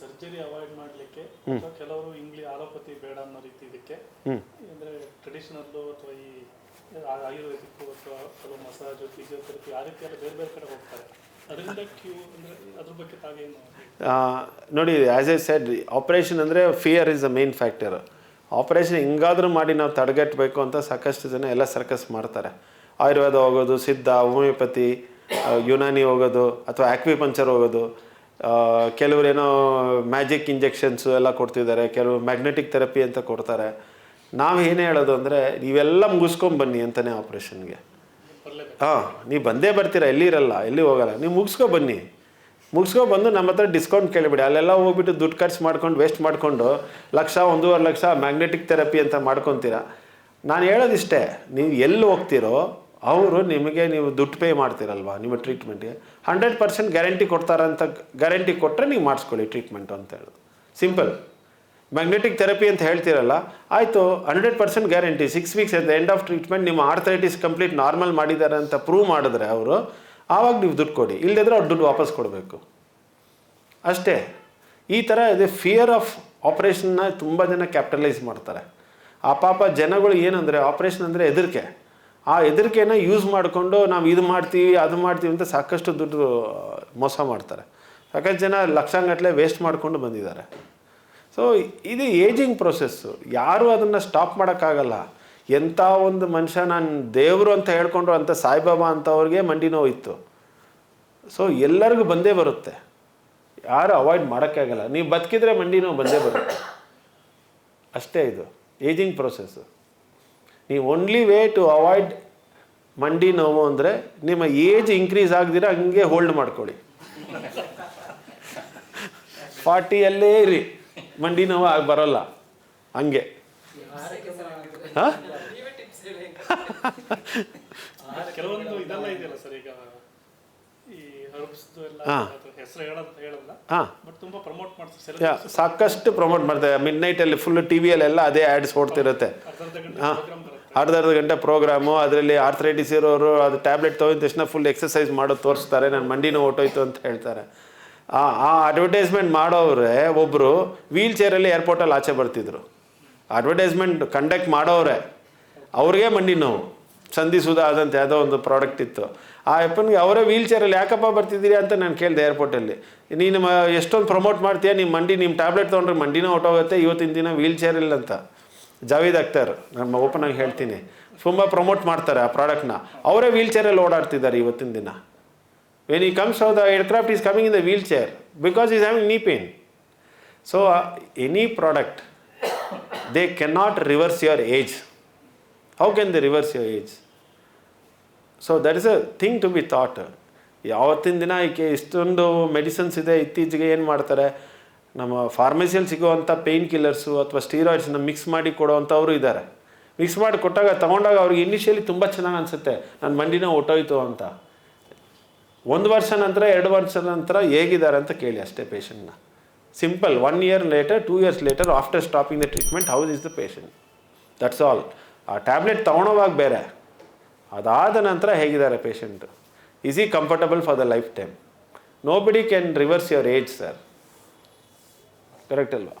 Surgery avoid ಮಾಡಲಿಕ್ಕೆ ಕೆಲವರು ಇಂಗ್ಲಿ allopathy ಬೇಡ ಅನ್ನೋ ರೀತಿ ಇದಕ್ಕೆ ಅಂದ್ರೆ ಟ್ರೆಡಿಷನಲ್ಲು ಅಥವಾ ಈ ಆಯುರ್ವೇದಿಕ್ ಅಥವಾ ಕೆಲವು ಮಸಾಜು ಫಿಸಿಯೋಥೆರಪಿ ಆ ರೀತಿ ಎಲ್ಲ ಬೇರೆ ಬೇರೆ ಕಡೆ ಹೋಗ್ತಾರೆ. ನೋಡಿ ಆ್ಯಸ್ ಎ ಸೆಡ್ ಆಪ್ರೇಷನ್ ಅಂದರೆ fear is the main factor operation ಹಿಂಗಾದ್ರೂ ಮಾಡಿ ನಾವು ತಡೆಗಟ್ಟಬೇಕು ಅಂತ ಸಾಕಷ್ಟು ಜನ ಎಲ್ಲ ಸರ್ಕಸ್ ಮಾಡ್ತಾರೆ. ಆಯುರ್ವೇದ ಹೋಗೋದು ಸಿದ್ಧ ಹೋಮಿಯೋಪತಿ ಯುನಾನಿ ಹೋಗೋದು ಅಥವಾ ಆಕ್ವಿಪಂಚರ್ ಹೋಗೋದು. ಕೆಲವ್ರೇನೋ ಮ್ಯಾಜಿಕ್ ಇಂಜೆಕ್ಷನ್ಸು ಎಲ್ಲ ಕೊಡ್ತಿದ್ದಾರೆ, ಕೆಲವರು ಮ್ಯಾಗ್ನೆಟಿಕ್ ಥೆರಪಿ ಅಂತ ಕೊಡ್ತಾರೆ. ನಾವು ಏನೇ ಹೇಳೋದು ಅಂದರೆ, ನೀವೆಲ್ಲ ಮುಗಿಸ್ಕೊಂಬನ್ನಿ ಅಂತಲೇ ಆಪ್ರೇಷನ್ಗೆ. ಹಾಂ, ನೀವು ಬಂದೇ ಬರ್ತೀರಾ, ಎಲ್ಲಿ ಇರಲ್ಲ, ಎಲ್ಲಿ ಹೋಗಲ್ಲ. ನೀವು ಮುಗಿಸ್ಕೊ ಬನ್ನಿ. ಮುಗಿಸ್ಕೊ ಬಂದು ನಮ್ಮ ಹತ್ರ ಡಿಸ್ಕೌಂಟ್ ಕೇಳಿಬಿಡಿ. ಅಲ್ಲೆಲ್ಲ ಹೋಗ್ಬಿಟ್ಟು ದುಡ್ಡು ಖರ್ಚು ಮಾಡ್ಕೊಂಡು ವೇಸ್ಟ್ ಮಾಡಿಕೊಂಡು, ಲಕ್ಷ, ಒಂದೂವರೆ ಲಕ್ಷ ಮ್ಯಾಗ್ನೆಟಿಕ್ ಥೆರಪಿ ಅಂತ ಮಾಡ್ಕೊತೀರಾ. ನಾನು ಹೇಳೋದಿಷ್ಟೇ, ನೀವು ಎಲ್ಲಿ ಹೋಗ್ತೀರೋ ಅವರು ನಿಮಗೆ ನೀವು ದುಡ್ಡು ಪೇ ಮಾಡ್ತೀರಲ್ವಾ ನಿಮ್ಮ ಟ್ರೀಟ್ಮೆಂಟ್ಗೆ ಹಂಡ್ರೆಡ್ ಪರ್ಸೆಂಟ್ ಗ್ಯಾರಂಟಿ ಕೊಡ್ತಾರಂತ ಗ್ಯಾರಂಟಿ ಕೊಟ್ಟರೆ ನೀವು ಮಾಡಿಸ್ಕೊಳ್ಳಿ ಟ್ರೀಟ್ಮೆಂಟ್ ಅಂತ ಹೇಳೋದು ಸಿಂಪಲ್ ಮ್ಯಾಗ್ನೆಟಿಕ್ ಥೆರಪಿ ಅಂತ ಹೇಳ್ತೀರಲ್ಲ, ಆಯಿತು hundred percent guarantee six weeks at the end of treatment ನಿಮ್ಮ ಆರ್ಥರೈಟಿಸ್ ಕಂಪ್ಲೀಟ್ ನಾರ್ಮಲ್ ಮಾಡಿದ್ದಾರೆ ಅಂತ ಪ್ರೂವ್ ಮಾಡಿದ್ರೆ ಅವರು, ಆವಾಗ ನೀವು ದುಡ್ಡು ಕೊಡಿ. ಇಲ್ಲದಿದ್ರೆ ಅವ್ರು ದುಡ್ಡು ವಾಪಸ್ ಕೊಡಬೇಕು. ಅಷ್ಟೇ. ಈ ಥರ ಇದೆ ಫಿಯರ್ ಆಫ್ ಆಪ್ರೇಷನ್ನ ತುಂಬ ಜನ ಕ್ಯಾಪಿಟಲೈಸ್ ಮಾಡ್ತಾರೆ. ಆ ಪಾಪ ಜನಗಳು ಏನಂದರೆ ಆಪ್ರೇಷನ್ ಅಂದರೆ ಹೆದರಿಕೆ. ಆ ಹೆದರಿಕೆನ ಯೂಸ್ ಮಾಡಿಕೊಂಡು ನಾವು ಇದು ಮಾಡ್ತೀವಿ, ಅದು ಮಾಡ್ತೀವಿ ಅಂತ ಸಾಕಷ್ಟು ದುಡ್ಡು ಮೋಸ ಮಾಡ್ತಾರೆ. ಸಾಕಷ್ಟು ಜನ ಲಕ್ಷಾಂಗಟ್ಟಲೆ ವೇಸ್ಟ್ ಮಾಡಿಕೊಂಡು ಬಂದಿದ್ದಾರೆ. ಸೊ ಇದು ಏಜಿಂಗ್ ಪ್ರೊಸೆಸ್ಸು ಯಾರೂ ಅದನ್ನು ಸ್ಟಾಪ್ ಮಾಡೋಕ್ಕಾಗಲ್ಲ. ಎಂಥ ಒಂದು ಮನುಷ್ಯ ನಾನು ದೇವರು ಅಂತ ಹೇಳ್ಕೊಂಡ್ರು ಅಂತ ಸಾಯಿಬಾಬಾ ಅಂತವ್ರಿಗೆ ಮಂಡಿ ನೋವು ಇತ್ತು. ಸೊ ಎಲ್ಲರಿಗೂ ಬಂದೇ ಬರುತ್ತೆ. ಯಾರು ಅವಾಯ್ಡ್ ಮಾಡೋಕ್ಕಾಗಲ್ಲ ನೀವು ಬದುಕಿದ್ರೆ ಮಂಡಿ ನೋವು ಬಂದೇ ಬರುತ್ತೆ. ಅಷ್ಟೇ ಇದು. ಏಜಿಂಗ್ ಪ್ರೊಸೆಸ್ಸು ನೀವು ಓನ್ಲಿ ವೇ ಟು ಅವಾಯ್ಡ್ ಮಂಡಿ ನೋವು ಅಂದರೆ ನಿಮ್ಮ ಏಜ್ ಇನ್ಕ್ರೀಸ್ ಆಗದಿರ ಹಂಗೆ ಹೋಲ್ಡ್ ಮಾಡ್ಕೊಳ್ಳಿ. ಫಾರ್ಟಿಯಲ್ಲೇ ಇರಿ. ಮಂಡಿ ನೋವು ಆಗಿ ಬರೋಲ್ಲ. ಹಂಗೆ. ಹಾಂ? ಕೆಲವೊಂದು ಇದೆಲ್ಲ ಇದೆಯಲ್ಲ ಸರ್ ಈಗ ಸಾಕಷ್ಟು ಪ್ರಮೋಟ್ ಮಾಡ್ತಾರೆ. ಮಿಡ್ ನೈಟಲ್ಲಿ ಫುಲ್ ಟಿ ವಿಯಲ್ಲೆಲ್ಲ ಅದೇ ಆ್ಯಡ್ಸ್ ಓಡ್ತಿರುತ್ತೆ. ಹಾ. ಅರ್ಧ ಅರ್ಧ ಗಂಟೆ ಪ್ರೋಗ್ರಾಮು ಅದರಲ್ಲಿ ಆರ್ಥರೈಟಿಸ್ ಇರೋರು ಅದು ಟ್ಯಾಬ್ಲೆಟ್ ತೊಗೊಂಡ ತಕ್ಷಣ ಫುಲ್ ಎಕ್ಸಸೈಸ್ ಮಾಡೋದು ತೋರಿಸ್ತಾರೆ, ನಾನು ಮಂಡಿನೂ ಹೊಟ್ಟೋಯ್ತು ಅಂತ ಹೇಳ್ತಾರೆ. ಆ ಆ ಅಡ್ವರ್ಟೈಸ್ಮೆಂಟ್ ಮಾಡೋವ್ರೆ ಒಬ್ಬರು ವೀಲ್ ಚೇರಲ್ಲಿ ಏರ್ಪೋರ್ಟಲ್ಲಿ ಆಚೆ ಬರ್ತಿದ್ರು. ಅಡ್ವರ್ಟೈಸ್ಮೆಂಟ್ ಕಂಡಕ್ಟ್ ಮಾಡೋವ್ರೆ. ಅವ್ರಿಗೆ ಮಂಡಿ ನೋವು. ಸಂಧಿ ಸುಧಾ ಯಾವುದೋ ಒಂದು ಪ್ರಾಡಕ್ಟ್ ಇತ್ತು. ಆ ಅಪ್ಪನಿಗೆ ಅವರೇ ವೀಲ್ ಚೇರಲ್ಲಿ ಯಾಕಪ್ಪ ಬರ್ತಿದ್ದೀರಿ ಅಂತ ನಾನು ಕೇಳಿದೆ ಏರ್ಪೋರ್ಟಲ್ಲಿ ನೀನು ಎಷ್ಟೊಂದು ಪ್ರಮೋಟ್ ಮಾಡ್ತೀಯ ನಿಮ್ಮ ಮಂಡಿ ನಿಮ್ಮ ಟ್ಯಾಬ್ಲೆಟ್ ತೊಗೊಂಡ್ರೆ ಮಂಡಿನೂ ಹೊಟ್ಟೋಗುತ್ತೆ ಇವತ್ತಿನ ದಿನ ವೀಲ್ ಚೇರ್ ಇಲ್ಲ ಅಂತ ಜಾವೇದ್ ಅಖ್ತರ್ ನಮ್ಮ ಓಪನ್ ಆಗಿ ಹೇಳ್ತೀನಿ. ತುಂಬ ಪ್ರಮೋಟ್ ಮಾಡ್ತಾರೆ ಆ ಪ್ರಾಡಕ್ಟ್ನ ಅವರೇ ವೀಲ್ ಚೇರಲ್ಲಿ ಓಡಾಡ್ತಿದ್ದಾರೆ ಇವತ್ತಿನ ದಿನ. When he comes off the aircraft is coming in the wheelchair because is having knee pain so any product they cannot reverse your age how can they reverse your age so that is a thing to be thought ಯಾವತ್ತಿನ ದಿನ ಈಕೆ ಇಷ್ಟೊಂದು medicines ಇದೆ, ಇತ್ತೀಚೆಗೆ ಏನು ಮಾಡ್ತಾರೆ? ನಮ್ಮ ಫಾರ್ಮಸಿಯಲ್ಲಿ ಸಿಗುವಂಥ pain killers ಅಥವಾ ಸ್ಟೀರಾಯ್ಡ್ಸ್ನ ಮಿಕ್ಸ್ ಮಾಡಿ ಕೊಡೋವಂಥವ್ರು ಇದ್ದಾರೆ. ಮಿಕ್ಸ್ ಮಾಡಿ ಕೊಟ್ಟಾಗ, ತೊಗೊಂಡಾಗ ಅವ್ರಿಗೆ ಇನಿಷಿಯಲಿ ತುಂಬ ಚೆನ್ನಾಗಿ ಅನಿಸುತ್ತೆ. ನನ್ನ ಮಂಡಿನ ಹೊಟ್ಟೋಯ್ತು ಅಂತ. ಒಂದು ವರ್ಷ ನಂತರ, ಎರಡು ವರ್ಷ ನಂತರ ಹೇಗಿದ್ದಾರೆ ಅಂತ ಕೇಳಿ ಅಷ್ಟೇ ಪೇಷಂಟ್ನ simple one year later two years later after stopping the treatment how's is the patient that's all ಆ ಟ್ಯಾಬ್ಲೆಟ್ ತೊಗೊಳೋವಾಗ ಬೇರೆ. ಅದಾದ ನಂತರ ಹೇಗಿದ್ದಾರೆ patient is comfortable for the lifetime nobody can reverse your age sir correct ಅಲ್ವಾ